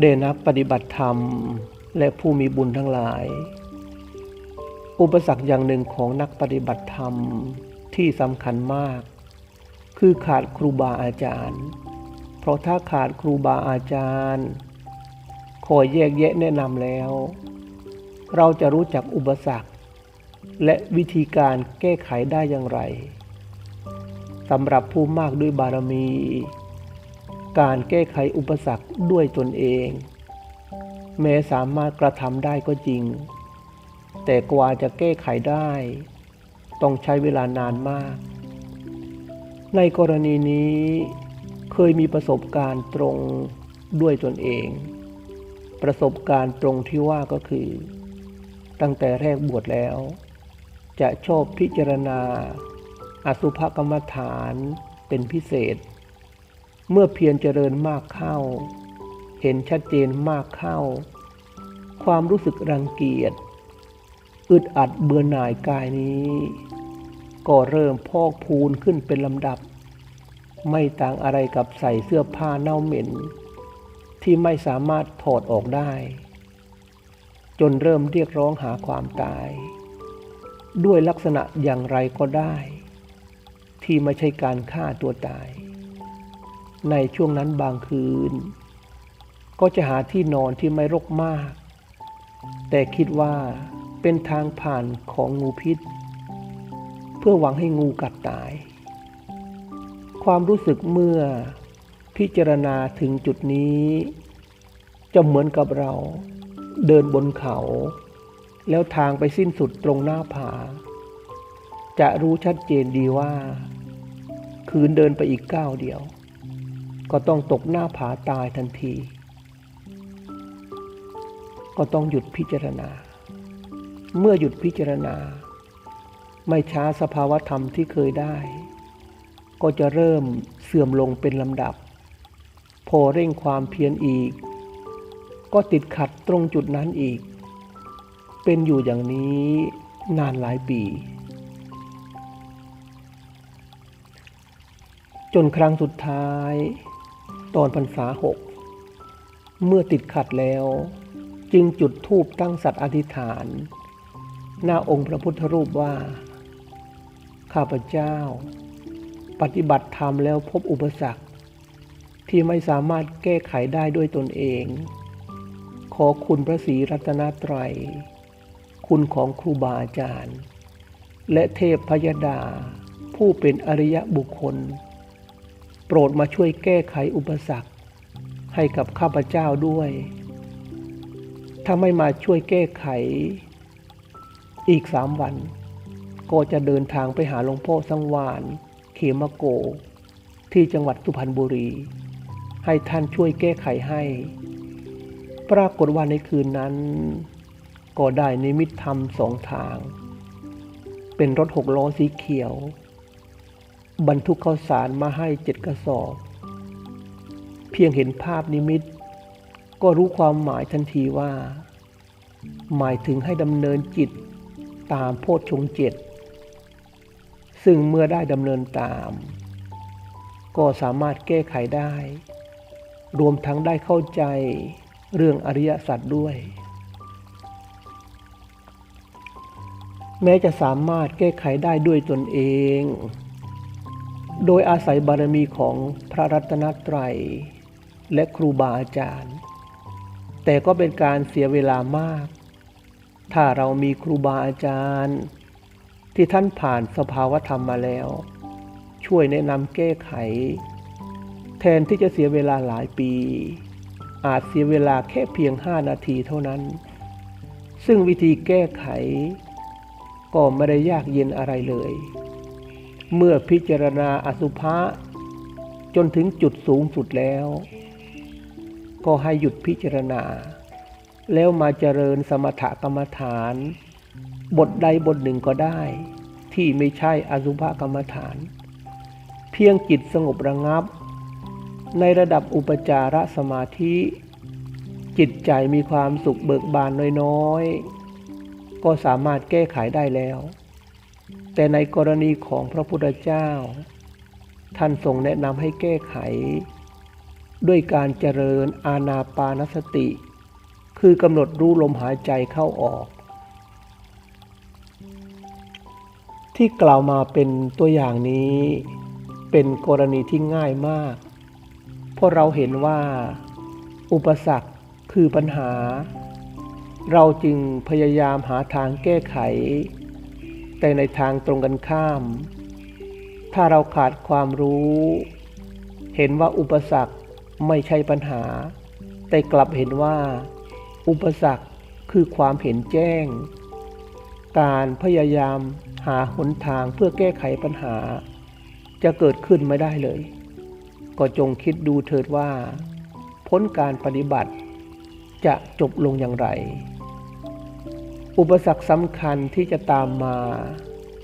เดนักปฏิบัติธรรมและผู้มีบุญทั้งหลาย อุปสรรคอย่างหนึ่งของนักปฏิบัติธรรมที่สำคัญมาก คือขาดครูบาอาจารย์ เพราะถ้าขาดครูบาอาจารย์คอยแยกแยะแนะนำแล้ว เราจะรู้จักอุปสรรค และวิธีการแก้ไขได้อย่างไรสำหรับผู้มากด้วยบารมี การแก้ไขอุปสรรคด้วยตนเอง แม้สามารถกระทำได้ก็จริง แต่กว่าจะแก้ไขได้ ต้องใช้เวลานานมาก ในกรณีนี้เคยมีประสบการณ์ตรงด้วยตนเอง ประสบการณ์ตรงที่ว่าก็คือ ตั้งแต่แรกบวชแล้ว จะชอบพิจารณา อสุภกรรมฐานเป็นพิเศษ เมื่อเพียรเจริญมากเข้า เห็นชัดเจนมากเข้า ความรู้สึกรังเกียจ อึดอัดเบื่อหน่ายกายนี้ ก็เริ่มพอกพูนขึ้นเป็นลำดับ ไม่ต่างอะไรกับใส่เสื้อผ้าเน่าเหม็น ที่ไม่สามารถถอดออกได้ จนเริ่มเรียกร้องหาความตาย ด้วยลักษณะอย่างไรก็ได้ ที่ไม่ใช่การฆ่าตัวตาย ในช่วงนั้นบางคืน ก็จะหาที่นอนที่ไม่รกมาก แต่คิดว่าเป็นทางผ่านของงูพิษ เพื่อหวังให้งูกัดตาย ความรู้สึกเมื่อพิจารณาถึงจุดนี้ จะเหมือนกับเราเดินบนเขา แล้วทางไปสิ้นสุดตรงหน้าผา จะรู้ชัดเจนดีว่า คืนเดินไปอีกก้าวเดียว ก็ต้องตกหน้าผาตายทันที ก็ต้องหยุดพิจารณา เมื่อหยุดพิจารณา ไม่ช้าสภาวธรรมที่เคยได้ ก็จะเริ่มเสื่อมลงเป็นลำดับ พอเร่งความเพียรอีก ก็ติดขัดตรงจุดนั้นอีก เป็นอยู่อย่างนี้นานหลายปีจนครั้งสุดท้าย ตอนพรรษาหก เมื่อติดขัดแล้ว จึงจุดธูปตั้งสัตว์อธิษฐาน หน้าองค์พระพุทธรูปว่า ข้าพเจ้า ปฏิบัติธรรมแล้วพบอุปสรรค ที่ไม่สามารถแก้ไขได้ด้วยตนเอง ขอคุณพระศรีรัตนตรัย คุณของครูบาอาจารย์ และเทพพยดาผู้เป็นอริยบุคคล ปรดมาช่วยแก้ไขอุปสรรค ให้กับข้าพเจ้าด้วย ถ้าไม่มาช่วยแก้ไข อีกสามวัน ก็จะเดินทางไปหาหลวงพ่อสังวานเขมโก ที่จังหวัดสุพรรณบุรี ให้ท่านช่วยแก้ไขให้ ปรากฏว่าในคืนนั้น ก็ได้นิมิตธรรมสองทาง เป็นรถหกล้อสีเขียว บรรทุกข้าวสารมาให้เจ็ดกระสอบ เพียงเห็นภาพนิมิต ก็รู้ความหมายทันทีว่า หมายถึงให้ดำเนินจิตตามโพชฌงเจ็ดซึ่งเมื่อได้ดำเนินตาม ก็สามารถแก้ไขได้ รวมทั้งได้เข้าใจเรื่องอริยสัจด้วย แม้จะสามารถแก้ไขได้ด้วยตนเอง โดยอาศัยบารมีของพระรัตนตรัย และครูบาอาจารย์ แต่ก็เป็นการเสียเวลามาก ถ้าเรามีครูบาอาจารย์ ที่ท่านผ่านสภาวธรรมมาแล้ว ช่วยแนะนำแก้ไข แทนที่จะเสียเวลาหลายปี อาจเสียเวลาแค่เพียงห้านาทีเท่านั้น ซึ่งวิธีแก้ไข ก็ไม่ได้ยากเย็นอะไรเลย เมื่อพิจารณาอสุภะจนถึงจุดสูงสุดแล้ว ก็ให้หยุดพิจารณา แล้วมาเจริญสมถกรรมฐาน บทใดบทหนึ่งก็ได้ ที่ไม่ใช่อสุภกรรมฐาน เพียงจิตสงบระงับ ในระดับอุปจารสมาธิ จิตใจมีความสุขเบิกบานน้อยๆ ก็สามารถแก้ไขได้แล้ว แต่ในกรณีของพระพุทธเจ้า ท่านทรงแนะนำให้แก้ไข ด้วยการเจริญอาณาปานสติ คือกำหนดรู้ลมหายใจเข้าออก ที่กล่าวมาเป็นตัวอย่างนี้ เป็นกรณีที่ง่ายมาก เพราะเราเห็นว่า อุปสรรคคือปัญหา เราจึงพยายามหาทางแก้ไข แต่ในทางตรงกันข้าม ถ้าเราขาดความรู้ เห็นว่าอุปสรรคไม่ใช่ปัญหา แต่กลับเห็นว่า อุปสรรคคือความเห็นแจ้ง การพยายามหาหนทางเพื่อแก้ไขปัญหา จะเกิดขึ้นไม่ได้เลย ก็จงคิดดูเถิดว่า พ้นการปฏิบัติจะจบลงอย่างไร อุปสรรคสำคัญที่จะตามมา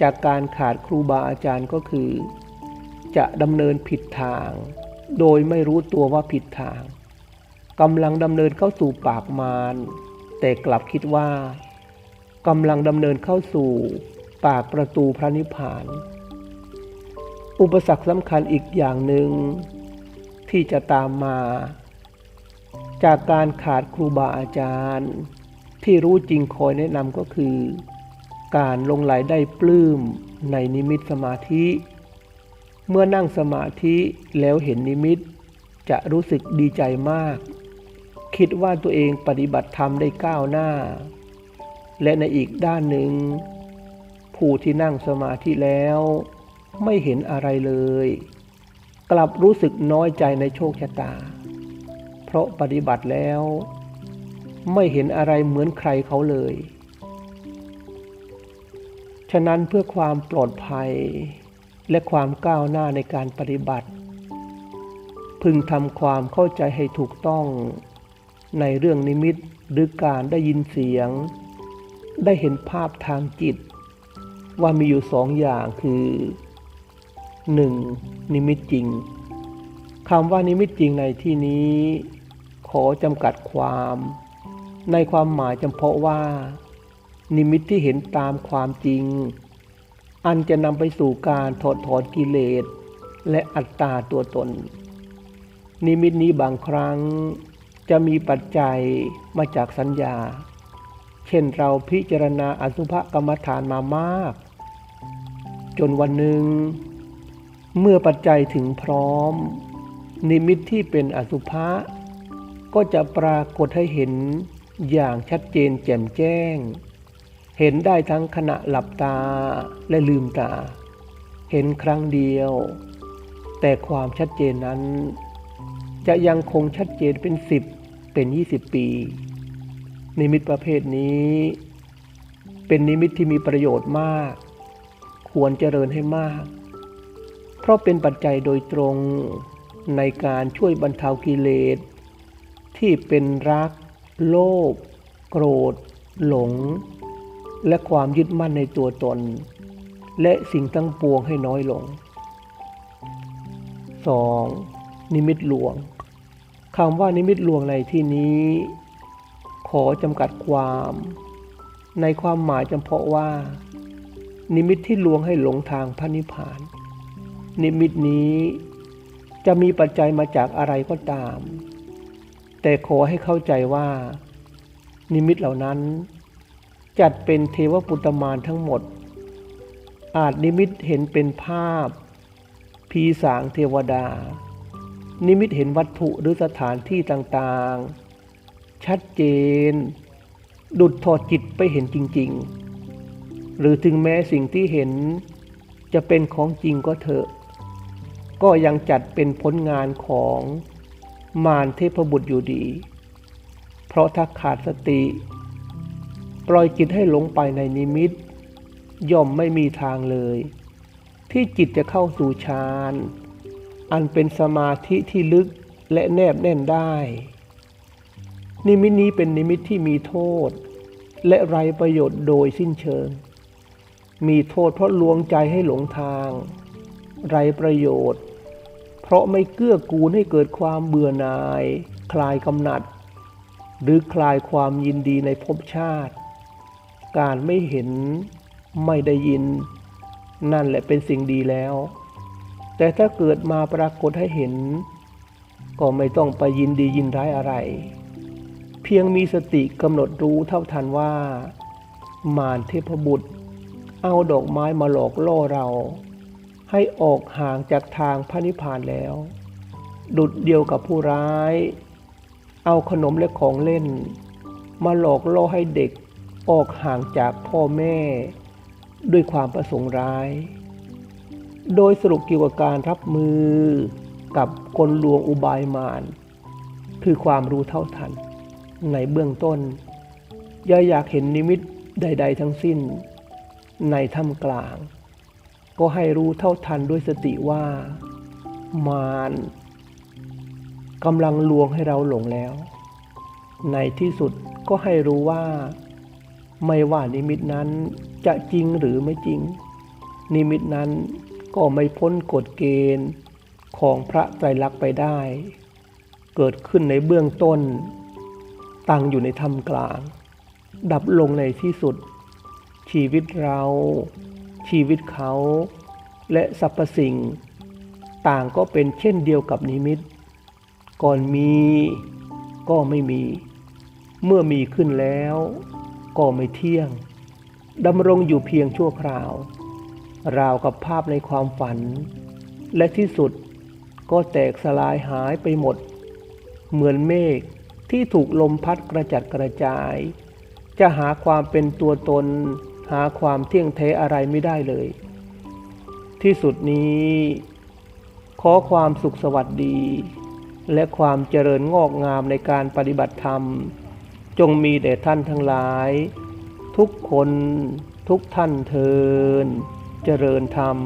จากการขาดครูบาอาจารย์ก็คือ จะดำเนินผิดทาง โดยไม่รู้ตัวว่าผิดทางกำลังดำเนินเข้าสู่ปากมารแต่กลับคิดว่ากำลังดำเนินเข้าสู่ปากประตูพระนิพพาน อุปสรรคสำคัญอีกอย่างหนึ่ง ที่จะตามมา จากการขาดครูบาอาจารย์ ที่รู้จริงคอยแนะนำก็คือ การลงไหลได้ปลื้มในนิมิตสมาธิ เมื่อนั่งสมาธิแล้วเห็นนิมิต จะรู้สึกดีใจมาก คิดว่าตัวเองปฏิบัติธรรมได้ก้าวหน้า และในอีกด้านหนึ่ง ผู้ที่นั่งสมาธิแล้ว ไม่เห็นอะไรเลย กลับรู้สึกน้อยใจในโชคชะตา เพราะปฏิบัติแล้ว ไม่เห็นอะไรเหมือนใครเขาเลย ฉะนั้นเพื่อความปลอดภัยและความก้าวหน้าในการปฏิบัติ พึงทำความเข้าใจให้ถูกต้องในเรื่องนิมิตหรือการได้ยินเสียง ได้เห็นภาพทางจิต ว่ามีอยู่สองอย่างคือ 1. นิมิตจริงคำว่านิมิตจริงในที่นี้ ขอจำกัดความ ในความหมายจำเพาะว่า นิมิตที่เห็นตามความจริง อันจะนำไปสู่การถอดถอนกิเลส และอัตตาตัวตน นิมิตนี้บางครั้งจะมีปัจจัยมาจากสัญญา เช่นเราพิจารณาอสุภกรรมฐานมามาก จนวันหนึ่ง เมื่อปัจจัยถึงพร้อม นิมิตที่เป็นอสุภะก็จะปรากฏให้เห็น อย่างชัดเจนแจ่มแจ้ง เห็นได้ทั้งขณะหลับตาและลืมตา เห็นครั้งเดียว แต่ความชัดเจนนั้น จะยังคงชัดเจนเป็นสิบเป็นยี่สิบปี นิมิตประเภทนี้ เป็นนิมิตที่มีประโยชน์มาก ควรเจริญให้มาก เพราะเป็นปัจจัยโดยตรงในการช่วยบรรเทากิเลสที่เป็นรัก โลภโกรธ หลง และความยึดมั่นในตัวตน และสิ่งทั้งปวงให้น้อยลง 2. นิมิตหลวงคำว่านิมิตหลวงในที่นี้ ขอจำกัดความ ในความหมายจำเพาะว่า นิมิตที่ลวงให้หลงทางพระนิพพาน นิมิตนี้จะมีปัจจัยมาจากอะไรก็ตาม แต่ขอให้เข้าใจว่า นิมิตเหล่านั้น จัดเป็นเทวปุตตมานทั้งหมด อาจนิมิตเห็นเป็นภาพ พีสางเทวดา นิมิตเห็นวัตถุหรือสถานที่ต่างๆ ชัดเจน ดุดถอดจิตไปเห็นจริง ๆ หรือถึงแม้สิ่งที่เห็นจะเป็นของจริงก็เถอะ ก็ยังจัดเป็นผลงานของ มารเทพบุตรอยู่ดี เพราะถ้าขาดสติ ปล่อยจิตให้หลงไปในนิมิต ย่อมไม่มีทางเลย ที่จิตจะเข้าสู่ฌาน อันเป็นสมาธิที่ลึกและแนบแน่นได้ นิมิตนี้เป็นนิมิตที่มีโทษ และไรประโยชน์โดยสิ้นเชิง มีโทษเพราะลวงใจให้หลงทาง ไรประโยชน์ เพราะไม่เกื้อกูลให้เกิดความเบื่อหน่าย คลายกำหนัด หรือคลายความยินดีในภพชาติ การไม่เห็นไม่ได้ยิน นั่นแหละเป็นสิ่งดีแล้ว แต่ถ้าเกิดมาปรากฏให้เห็น ก็ไม่ต้องไปยินดียินร้ายอะไร เพียงมีสติกำหนดรู้เท่าทันว่า มารเทพบุตร เอาดอกไม้มาหลอกล่อเรา ให้ออกห่างจากทางพระนิพพานแล้ว ดุดเดียวกับผู้ร้าย เอาขนมและของเล่น มาหลอกล่อให้เด็กออกห่างจากพ่อแม่ ด้วยความประสงค์ร้าย โดยสรุปเกี่ยวกับการรับมือกับกลลวงอุบายมารคือความรู้เท่าทัน ในเบื้องต้น อย่าอยากเห็นนิมิตใด ๆ ทั้งสิ้น ในถ้ำกลาง ก็ให้รู้เท่าทันด้วยสติว่า มารกำลังลวงให้เราหลงแล้ว ในที่สุดก็ให้รู้ว่า ไม่ว่านิมิตนั้นจะจริงหรือไม่จริง นิมิตนั้นก็ไม่พ้นกฎเกณฑ์ของพระไตรลักษณ์ไปได้ เกิดขึ้นในเบื้องต้น ตั้งอยู่ในธรรมกลาง ดับลงในที่สุด ชีวิตเรา ชีวิตเขา และสรรพสิ่ง ต่างก็เป็นเช่นเดียวกับนิมิต ก่อนมีก็ไม่มี เมื่อมีขึ้นแล้ว ก็ไม่เที่ยงดำรงอยู่เพียงชั่วคราว ราวกับภาพในความฝัน และที่สุดก็แตกสลายหายไปหมด เหมือนเมฆที่ถูกลมพัดกระจัดกระจาย จะหาความเป็นตัวตน หาความเที่ยงแท้อะไรไม่ได้เลย ที่สุดนี้ ขอความสุขสวัสดี และความเจริญงอกงามในการปฏิบัติธรรม จงมีแด่ท่านทั้งหลาย ทุกคนทุกท่านเทินเจริญธรรม